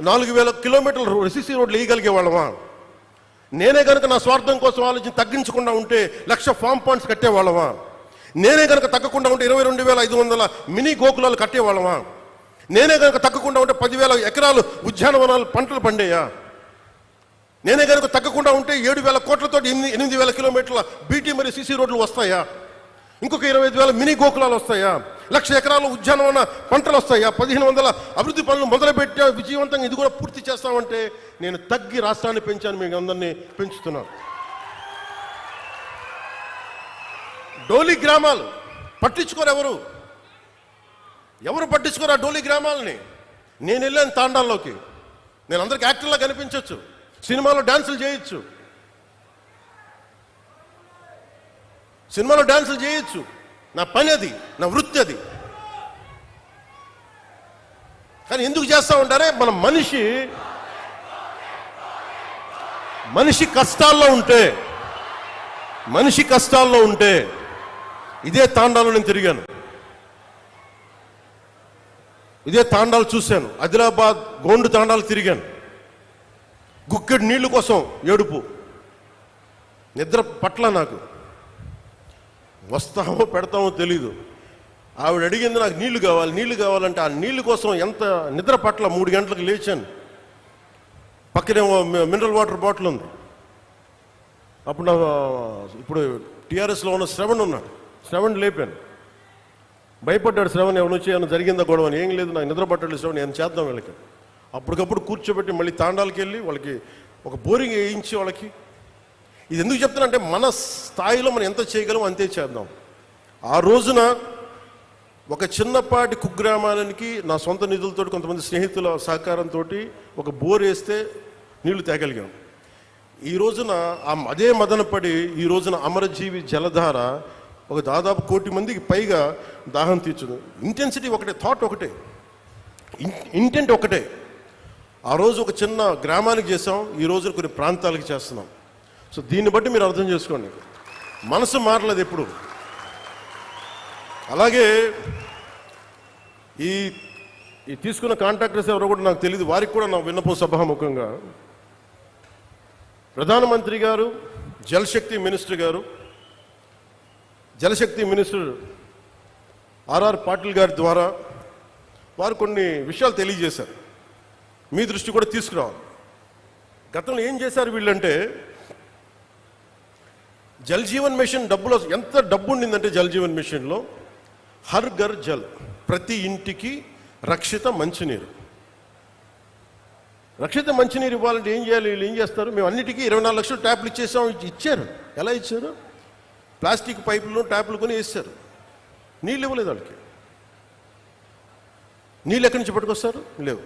నాలుగు వేల కిలోమీటర్ల సిసి రోడ్లు వేయగలిగే వాళ్ళమా? నేనే కనుక నా స్వార్థం కోసం ఆలోచన తగ్గించకుండా ఉంటే లక్ష ఫామ్ పాయింట్స్ కట్టేవాళ్ళమా నేనే కనుక తగ్గకుండా ఉంటే ఇరవై రెండు వేల ఐదు వందల మినీ గోకులాలు కట్టేవాళ్ళమా నేనే కనుక తగ్గకుండా ఉంటే పదివేల ఎకరాలు ఉద్యానవనాలు పంటలు పండేయా? నేనే కనుక తగ్గకుండా ఉంటే ఏడు వేల కోట్లతో ఎనిమిది ఎనిమిది వేల కిలోమీటర్ల బీటీ మరియు సీసీ రోడ్లు వస్తాయా? ఇంకొక ఇరవై ఐదు వేల మినీ గోకులాలు వస్తాయా? లక్ష ఎకరాల ఉద్యానవన పంటలు వస్తాయి. ఆ పదిహేను వందల అభివృద్ధి పనులు మొదలుపెట్టా విజయవంతంగా ఇది కూడా పూర్తి చేస్తామంటే నేను తగ్గి రాష్ట్రాన్ని పెంచాను మీకు అందరినీ పెంచుతున్నాను. డోలి గ్రామాలు పట్టించుకోరు ఎవరు? ఎవరు పట్టించుకోరు ఆ డోలి గ్రామాలని? నేను వెళ్ళాను తాండాల్లోకి. నేను అందరికి యాక్టర్లా కనిపించవచ్చు సినిమాలో డ్యాన్సులు చేయొచ్చు. సినిమాలో డ్యాన్సులు చేయొచ్చు. నా పని అది నా వృత్తి అది కానీ ఎందుకు చేస్తా ఉంటారే? మన మనిషి మనిషి కష్టాల్లో ఉంటే మనిషి కష్టాల్లో ఉంటే ఇదే తాండాలో నేను తిరిగాను. ఇదే తాండాలు చూశాను. ఆదిలాబాద్ గోండు తాండాలు తిరిగాను. గుక్కెడు నీళ్ళు కోసం ఏడుపు. నిద్ర పట్ల నాకు. వస్తామో పెడతామో తెలీదు. ఆవిడ అడిగింది నాకు నీళ్ళు కావాలి నీళ్ళు కావాలంటే ఆ నీళ్ళు కోసం ఎంత నిద్ర పట్ల మూడు గంటలకు లేచాను. పక్కనేమో మినరల్ వాటర్ బాటిల్ ఉంది. అప్పుడు నా ఇప్పుడు టీఆర్ఎస్లో ఉన్న శ్రవణ్ ఉన్నాడు. శ్రవణ్ లేపాను. భయపడ్డాడు శ్రవణ్ ఎవరు వచ్చి ఏమైనా జరిగిందా గొడవ? అని ఏం లేదు నాకు నిద్ర పట్టాడు శ్రవణ్ ఏం చేద్దాం వీళ్ళకి. అప్పటికప్పుడు కూర్చోబెట్టి మళ్ళీ తాండాలకి వెళ్ళి వాళ్ళకి ఒక బోరింగ్ వేయించి వాళ్ళకి ఇది ఎందుకు చెప్తానంటే మన స్థాయిలో మనం ఎంత చేయగలం అంతే చేద్దాం. ఆ రోజున ఒక చిన్నపాటి కుగ్రామానికి నా సొంత నిధులతో కొంతమంది స్నేహితుల సహకారంతో ఒక బోర్ వేస్తే నీళ్ళు తేగలిగాం. ఈ రోజున ఆ అదే మదనపడి ఈ రోజున అమరజీవి జలధార ఒక దాదాపు కోటి మందికి పైగా దాహం తీర్చుంది. ఇంటెన్సిటీ ఒకటే థాట్ ఒకటే. ఇంటెంట్ ఒకటే. ఆ రోజు ఒక చిన్న గ్రామానికి చేసాం ఈ రోజున కొన్ని ప్రాంతాలకు చేస్తున్నాం. సో దీన్ని బట్టి మీరు అర్థం చేసుకోండి. మనసు మారలేదు ఎప్పుడు. అలాగే ఈ ఈ తీసుకున్న కాంట్రాక్టర్స్ ఎవరో కూడా నాకు తెలియదు వారికి కూడా నా విన్నపం సభాముఖంగా. ప్రధానమంత్రి గారు జలశక్తి మినిస్టర్ గారు జలశక్తి మినిస్టర్ ఆర్ఆర్ పాటిల్ గారి ద్వారా వారు కొన్ని విషయాలు తెలియజేశారు. మీ దృష్టి కూడా తీసుకురావాలి. గతంలో ఏం చేశారు వీళ్ళంటే జల్ జీవన్ మిషన్ డబ్బులో ఎంత డబ్బు ఉండిందంటే జల్ జీవన్ మిషన్లో? హర్ ఘర్ జల్. ప్రతి ఇంటికి రక్షిత మంచినీరు. రక్షిత మంచినీరు ఇవ్వాలంటే ఏం చేయాలి? వీళ్ళు ఏం చేస్తారు? మేము అన్నిటికీ ఇరవై నాలుగు లక్షలు ట్యాప్లు ఇచ్చేసాం. ఇచ్చారు. ఎలా ఇచ్చారు? ప్లాస్టిక్ పైపులు ట్యాప్లు కొని వేస్తారు నీళ్ళు ఇవ్వలేదు వాళ్ళకి. నీళ్ళు ఎక్కడి నుంచి పట్టుకొస్తారు? లేవు.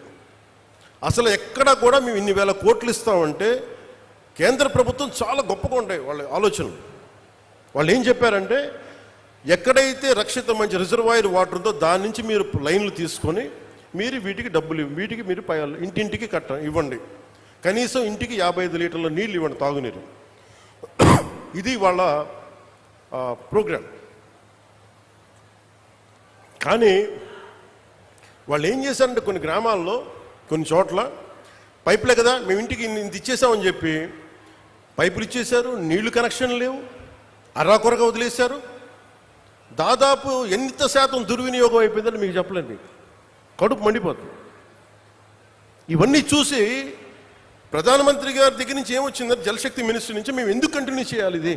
అసలు ఎక్కడ కూడా మేము ఇన్ని వేల కోట్లు ఇస్తామంటే కేంద్ర ప్రభుత్వం చాలా గొప్పగా ఉంటాయి వాళ్ళ ఆలోచనలు. వాళ్ళు ఏం చెప్పారంటే ఎక్కడైతే రక్షిత మంచి రిజర్వాయర్ వాటర్ ఉందో దాని నుంచి మీరు లైన్లు తీసుకొని మీరు వీటికి డబ్బులు ఇవ్వ- వీటికి మీరు పై ఇంటింటికి కట్ట ఇవ్వండి. కనీసం ఇంటికి యాభై ఐదు లీటర్ల నీళ్ళు ఇవ్వండి తాగునీరు. ఇది వాళ్ళ ప్రోగ్రామ్ కానీ వాళ్ళు ఏం చేశారంటే కొన్ని గ్రామాల్లో కొన్ని చోట్ల పైపులే కదా మేము ఇంటికి ఇంత ఇచ్చేసామని చెప్పి పైపులు ఇచ్చేశారు నీళ్ళు కనెక్షన్ లేవు అరాకొరగా వదిలేశారు? దాదాపు ఎంత శాతం దుర్వినియోగం అయిపోయిందని మీకు చెప్పలేండి కడుపు మండిపోతుంది. ఇవన్నీ చూసి ప్రధానమంత్రి గారి దగ్గర నుంచి ఏమొచ్చిందంటే జలశక్తి మినిస్టర్ నుంచి మేము ఎందుకు కంటిన్యూ చేయాలి ఇది?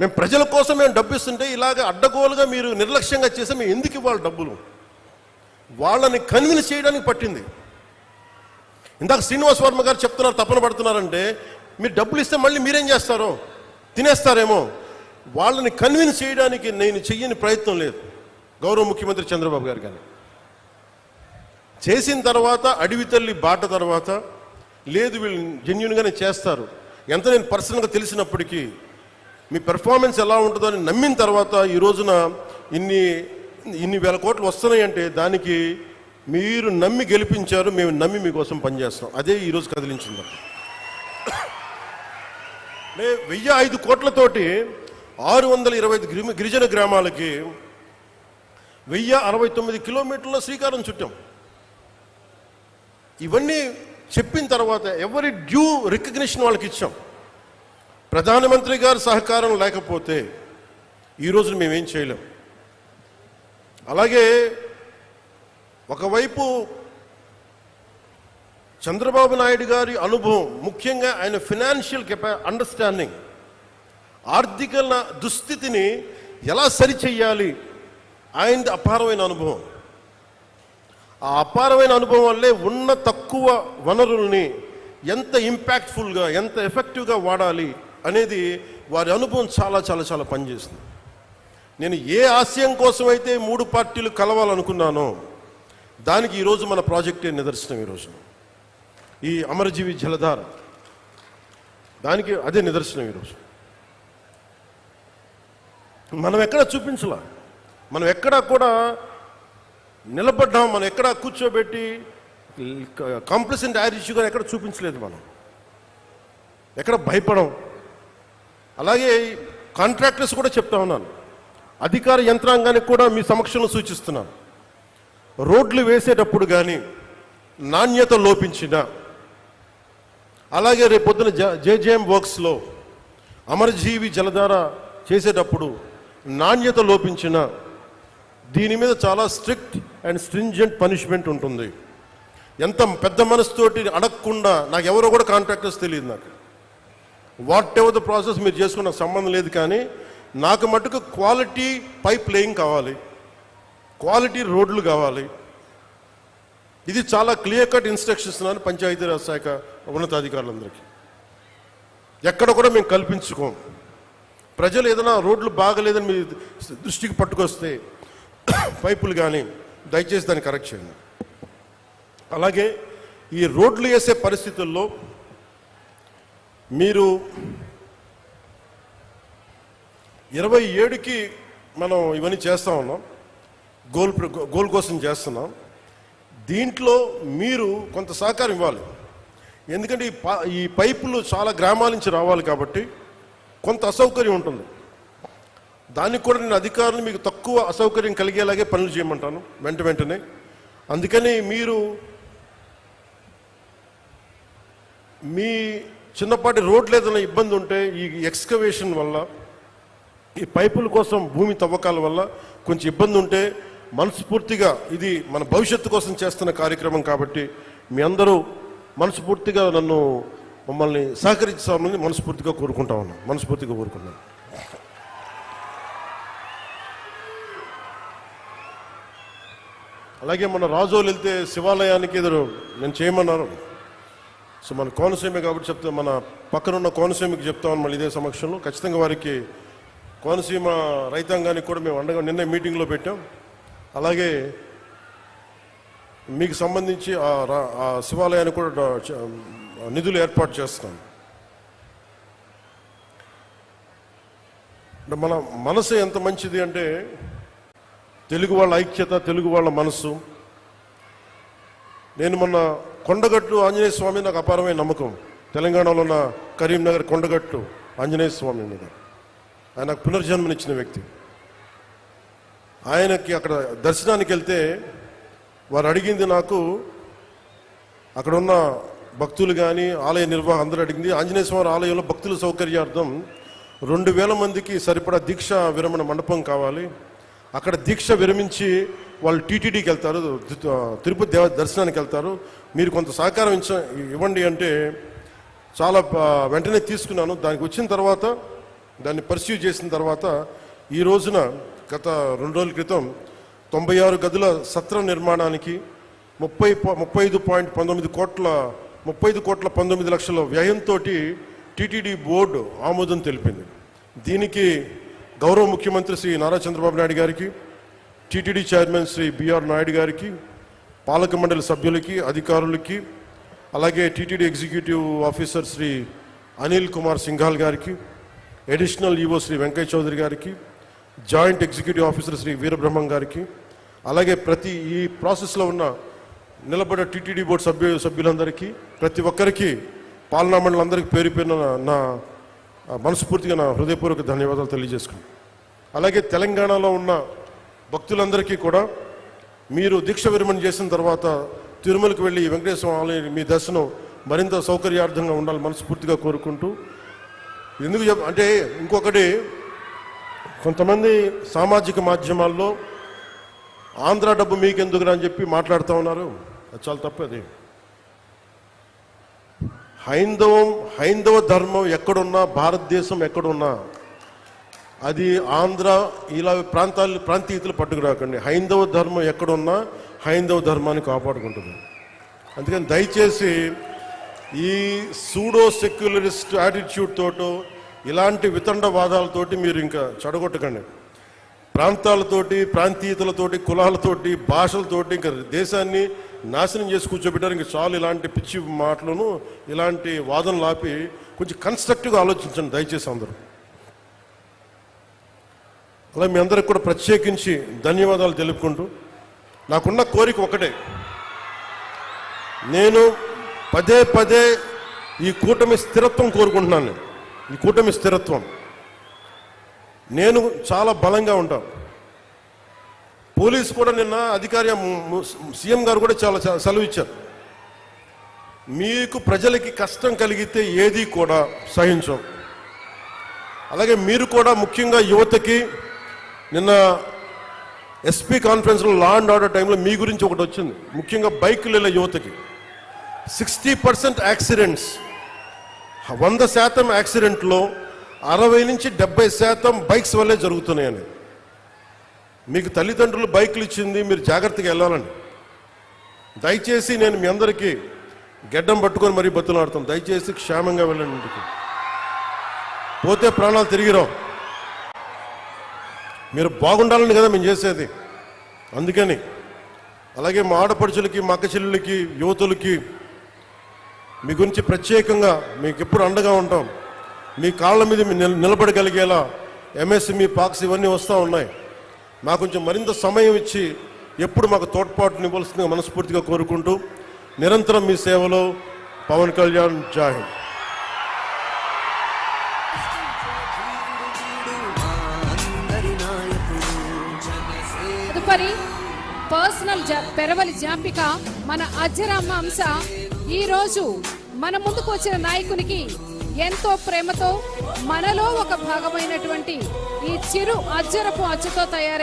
మేము ప్రజల కోసం మేము డబ్బు ఇస్తుంటే ఇలాగ అడ్డగోలుగా మీరు నిర్లక్ష్యంగా చేస్తే మేము ఎందుకు ఇవ్వాలి డబ్బులు? వాళ్ళని కన్విన్స్ చేయడానికి పట్టింది. ఇందాక శ్రీనివాస్ వర్మ గారు చెప్తున్నారు తపన పడుతున్నారంటే మీరు డబ్బులు ఇస్తే మళ్ళీ మీరేం చేస్తారో? తినేస్తారేమో. వాళ్ళని కన్విన్స్ చేయడానికి నేను చెయ్యని ప్రయత్నం లేదు. గౌరవ ముఖ్యమంత్రి చంద్రబాబు గారు కానీ చేసిన తర్వాత అడవి తల్లి బాట తర్వాత లేదు వీళ్ళు జెన్యున్గానే చేస్తారు. ఎంత నేను పర్సనల్గా తెలిసినప్పటికీ మీ పెర్ఫార్మెన్స్ ఎలా ఉంటుందో అని నమ్మిన తర్వాత ఈ రోజున ఇన్ని ఇన్ని వేల కోట్లు వస్తున్నాయంటే దానికి మీరు నమ్మి గెలిపించారు మేము నమ్మి మీకోసం పనిచేస్తాం. అదే ఈరోజు కదిలించింది. వెయ్యి ఐదు కోట్లతోటి ఆరు వందల ఇరవై ఐదు గిరి- గిరిజన గ్రామాలకి వెయ్యి అరవై తొమ్మిది కిలోమీటర్ల శ్రీకారం చుట్టాం. ఇవన్నీ చెప్పిన తర్వాత ఎవరి డ్యూ రికగ్నిషన్ వాళ్ళకి ఇచ్చాం. ప్రధానమంత్రి గారి సహకారం లేకపోతే ఈరోజు మేమేం చేయలేం. అలాగే ఒకవైపు చంద్రబాబు నాయుడు గారి అనుభవం ముఖ్యంగా ఆయన ఫినాన్షియల్ కెపా అండర్స్టాండింగ్ ఆర్థిక దుస్థితిని ఎలా సరిచెయ్యాలి ఆయనది అపారమైన అనుభవం. ఆ అపారమైన అనుభవం వల్లే ఉన్న తక్కువ వనరుల్ని ఎంత ఇంపాక్ట్ఫుల్గా ఎంత ఎఫెక్టివ్గా వాడాలి అనేది వారి అనుభవం చాలా చాలా చాలా పనిచేసింది నేను ఏ ఆశయం కోసం అయితే మూడు పార్టీలు కలవాలనుకున్నానో దానికి ఈరోజు మన ప్రాజెక్టే నిదర్శనం ఈరోజు. ఈ అమరజీవి జలధార. దానికి అదే నిదర్శనం ఈరోజు. మనం ఎక్కడ చూపించలా? మనం ఎక్కడ కూడా నిలబడ్డాం మనం ఎక్కడ కూర్చోబెట్టి కాంప్లసెంట్ యాటిట్యూడ్గా ఎక్కడ చూపించలేదు మనం. ఎక్కడ భయపడం. అలాగే కాంట్రాక్టర్స్ కూడా చెప్తా ఉన్నాను. అధికార యంత్రాంగానికి కూడా మీ సమక్షంలో సూచిస్తున్నాను. రోడ్లు వేసేటప్పుడు కానీ నాణ్యత లోపించిన అలాగే రేపు పొద్దున జేజేఎం వర్క్స్లో అమరజీవి జలధార చేసేటప్పుడు నాణ్యత లోపించిన దీని మీద చాలా స్ట్రిక్ట్ అండ్ స్ట్రింజెంట్ పనిష్మెంట్ ఉంటుంది. ఎంత పెద్ద మనసుతోటి అడగకుండా నాకు ఎవరో కూడా కాంట్రాక్టర్స్ తెలియదు నాకు. వాట్ ఎవర్ ద ప్రాసెస్ మీరు చేసుకున్న సంబంధం లేదు కానీ నాకు మటుకు క్వాలిటీ పైప్ లేయింగ్ కావాలి. క్వాలిటీ రోడ్లు కావాలి. ఇది చాలా క్లియర్ కట్ ఇన్స్ట్రక్షన్స్ ఇస్తున్నాను పంచాయతీరాజ్ శాఖ ఉన్నతాధికారులందరికీ. ఎక్కడ కూడా మేము కల్పించుకోం. ప్రజలు ఏదైనా రోడ్లు బాగలేదని మీ దృష్టికి పట్టుకొస్తే పైపులు కానీ దయచేసి దాన్ని కరెక్ట్ చేయండి. అలాగే ఈ రోడ్లు వేసే పరిస్థితుల్లో మీరు ఇరవై ఏడుకి మనం ఇవన్నీ చేస్తా ఉన్నాం. గోల్ గోల్ కోసం చేస్తున్నాం. దీంట్లో మీరు కొంత సహకారం ఇవ్వాలి. ఎందుకంటే ఈ ప- ఈ పైపులు చాలా గ్రామాల నుంచి రావాలి కాబట్టి కొంత అసౌకర్యం ఉంటుంది. దానికి కూడా నేను అధికారులు మీకు తక్కువ అసౌకర్యం కలిగేలాగే పనులు చేయమంటాను వెంట వెంటనే. అందుకని మీరు మీ చిన్నపాటి రోడ్లు ఏదైనా ఇబ్బంది ఉంటే ఈ ఎక్స్కవేషన్ వల్ల ఈ పైపుల కోసం భూమి తవ్వకాల వల్ల కొంచెం ఇబ్బంది ఉంటే మనస్ఫూర్తిగా ఇది మన భవిష్యత్తు కోసం చేస్తున్న కార్యక్రమం కాబట్టి మీ అందరూ మనస్ఫూర్తిగా నన్ను మమ్మల్ని సహకరించాలని మనస్ఫూర్తిగా కోరుకుంటా ఉన్నాను మనస్ఫూర్తిగా కోరుకున్నాను అలాగే మన రాజోలు వెళ్తే శివాలయానికి ఎదురు నేను చేయమన్నారు. సో మన కోనసీమ కాబట్టి చెప్తే మన పక్కనున్న కోనసీమకి చెప్తామని మళ్ళీ ఇదే సమక్షంలో. ఖచ్చితంగా వారికి కోనసీమ రైతాంగానికి కూడా మేము అండగా నిన్న మీటింగ్లో పెట్టాం. అలాగే మీకు సంబంధించి ఆ శివాలయాన్ని ఆ కూడా నిధులు ఏర్పాటు చేస్తాం. అంటే మన మనసు ఎంత మంచిది అంటే తెలుగు వాళ్ళ ఐక్యత తెలుగు వాళ్ళ మనస్సు నేను మొన్న కొండగట్టు ఆంజనేయ స్వామి నాకు అపారమైన నమ్మకం. తెలంగాణలో ఉన్న కరీంనగర్ కొండగట్టు ఆంజనేయ స్వామి మీద. ఆయన పునర్జన్మనిచ్చిన వ్యక్తి. ఆయనకి అక్కడ దర్శనానికి వెళ్తే వారు అడిగింది నాకు అక్కడ ఉన్న భక్తులు కానీ ఆలయ నిర్వాహం అందరూ అడిగింది ఆంజనేయ స్వామి ఆలయంలో భక్తుల సౌకర్యార్థం రెండు వేల మందికి సరిపడా దీక్ష విరమణ మండపం కావాలి. అక్కడ దీక్ష విరమించి వాళ్ళు టీటీడీకి వెళ్తారు తిరుపతి దేవ దర్శనానికి వెళ్తారు. మీరు కొంత సహకారం ఇచ్చ ఇవ్వండి అంటే చాలా వెంటనే తీసుకున్నాను. దానికి వచ్చిన తర్వాత దాన్ని పర్సీవ్ చేసిన తర్వాత ఈ రోజున గత రెండు రోజుల క్రితం తొంభై ఆరు గదుల సత్రం నిర్మాణానికి ముప్పై ముప్పై ఐదు పాయింట్ పంతొమ్మిది కోట్ల ముప్పై ఐదు కోట్ల పంతొమ్మిది లక్షల వ్యయంతో టీటీడీ బోర్డు ఆమోదం తెలిపింది. దీనికి గౌరవ ముఖ్యమంత్రి శ్రీ నారా చంద్రబాబు నాయుడు గారికి TTD chairman Shri B R Naidu గారికి పాలక మండలి సభ్యులకి అధికారులకి అలాగే TTD executive officer Shri Anil Kumar Singhal గారికి అడిషనల్ ఈవో శ్రీ వెంకయ్య చౌదరి గారికి joint executive officer Shri Veerabrahmam గారికి అలాగే ప్రతి ఈ ప్రాసెస్లో ఉన్న నిలబడ టీటీడీ బోర్డు సభ్యు సభ్యులందరికీ ప్రతి ఒక్కరికి పాలనా మండలందరికీ పేరు పేరున నా- మనస్ఫూర్తిగా నా హృదయపూర్వక ధన్యవాదాలు తెలియజేసుకున్నాను అలాగే తెలంగాణలో ఉన్న భక్తులందరికీ కూడా మీరు దీక్ష విరమణ చేసిన తర్వాత తిరుమలకి వెళ్ళి వెంకటేశ్వర ఆలయం మీ దర్శనం మరింత సౌకర్యార్థంగా ఉండాలి మనస్ఫూర్తిగా కోరుకుంటూ ఎందుకు అంటే ఇంకొకటి కొంతమంది సామాజిక మాధ్యమాల్లో ఆంధ్ర డబ్బు మీకెందుకురా అని చెప్పి మాట్లాడుతూ ఉన్నారు. అది చాలా తప్పది హైందవం హైందవ ధర్మం ఎక్కడున్నా భారతదేశం ఎక్కడున్నా అది ఆంధ్ర ఇలా ప్రాంతాలు ప్రాంతీయతలు పట్టుకురాకండి హైందవ ధర్మం ఎక్కడున్నా హైందవ ధర్మాన్ని కాపాడుకుంటుంది. అందుకని దయచేసి ఈ సూడో సెక్యులరిస్ట్ యాటిట్యూడ్ తోటో ఇలాంటి వితండవాదాలతోటి మీరు ఇంకా చెడగొట్టకండి. ప్రాంతాలతోటి ప్రాంతీయతలతోటి కులాలతోటి భాషలతోటి ఇంకా దేశాన్ని నాశనం చేసి కూర్చోబెట్టారు. ఇంకా చాలు ఇలాంటి పిచ్చి మాటలను ఇలాంటి వాదనలు ఆపి కొంచెం కన్స్ట్రక్టివ్గా ఆలోచించండి దయచేసి అందరూ. అలా మీ అందరికి కూడా ప్రత్యేకించి ధన్యవాదాలు తెలుపుకుంటూ నాకున్న కోరిక ఒకటే. నేను పదే పదే ఈ కూటమి స్థిరత్వం కోరుకుంటున్నాను నేను. ఈ కూటమి స్థిరత్వం. నేను చాలా బలంగా ఉంటాను. పోలీసు కూడా నిన్న అధికారి సీఎం గారు కూడా చాలా సెలవు ఇచ్చారు. మీకు ప్రజలకి కష్టం కలిగితే ఏది కూడా సహించం. అలాగే మీరు కూడా ముఖ్యంగా యువతకి నిన్న ఎస్పీ కాన్ఫరెన్స్లో లా అండ్ ఆర్డర్ టైంలో మీ గురించి ఒకటి వచ్చింది. ముఖ్యంగా బైకులు వెళ్ళే యువతకి. Sixty percent accidents. వంద శాతం యాక్సిడెంట్లో అరవై నుంచి డెబ్బై శాతం బైక్స్ వల్లే జరుగుతున్నాయని. మీకు తల్లిదండ్రులు బైకులు ఇచ్చింది మీరు జాగ్రత్తగా వెళ్ళాలండి. దయచేసి నేను మీ అందరికీ గెడ్డం పట్టుకొని మరీ బతులాడుతాను. దయచేసి క్షేమంగా వెళ్ళండి ఇంటికి. పోతే ప్రాణాలు తిరిగిరావు. మీరు బాగుండాలని కదా మేము చేసేది. అందుకని అలాగే మా ఆడపడుచులకి మా అక్క చెల్లెళ్ళకి యువతులకి మీ గురించి ప్రత్యేకంగా మీకు ఎప్పుడు అండగా ఉంటాం. మీ కాళ్ళ మీద నిల- నిలబడగలిగేలా ఎంఎస్ఎంఈ పాక్స్ ఇవన్నీ వస్తూ ఉన్నాయి. మాకు కొంచెం మరింత సమయం ఇచ్చి ఎప్పుడు మాకు తోడ్పాటునివ్వాల్సిందిగా మనస్ఫూర్తిగా కోరుకుంటూ నిరంతరం మీ సేవలో పవన్ కళ్యాణ్ జాహిద్ తదుపరి పర్సనల్ జా- పెరవలి జాంపిక మన అజ్జరామ్మ అంశ. ఈ రోజు మన ముందుకు వచ్చిన నాయకునికి ఎంతో ప్రేమతో మనలో ఒక భాగమైనటువంటి ఈ చిరు అజ్జరపు అచ్చుతో తయారై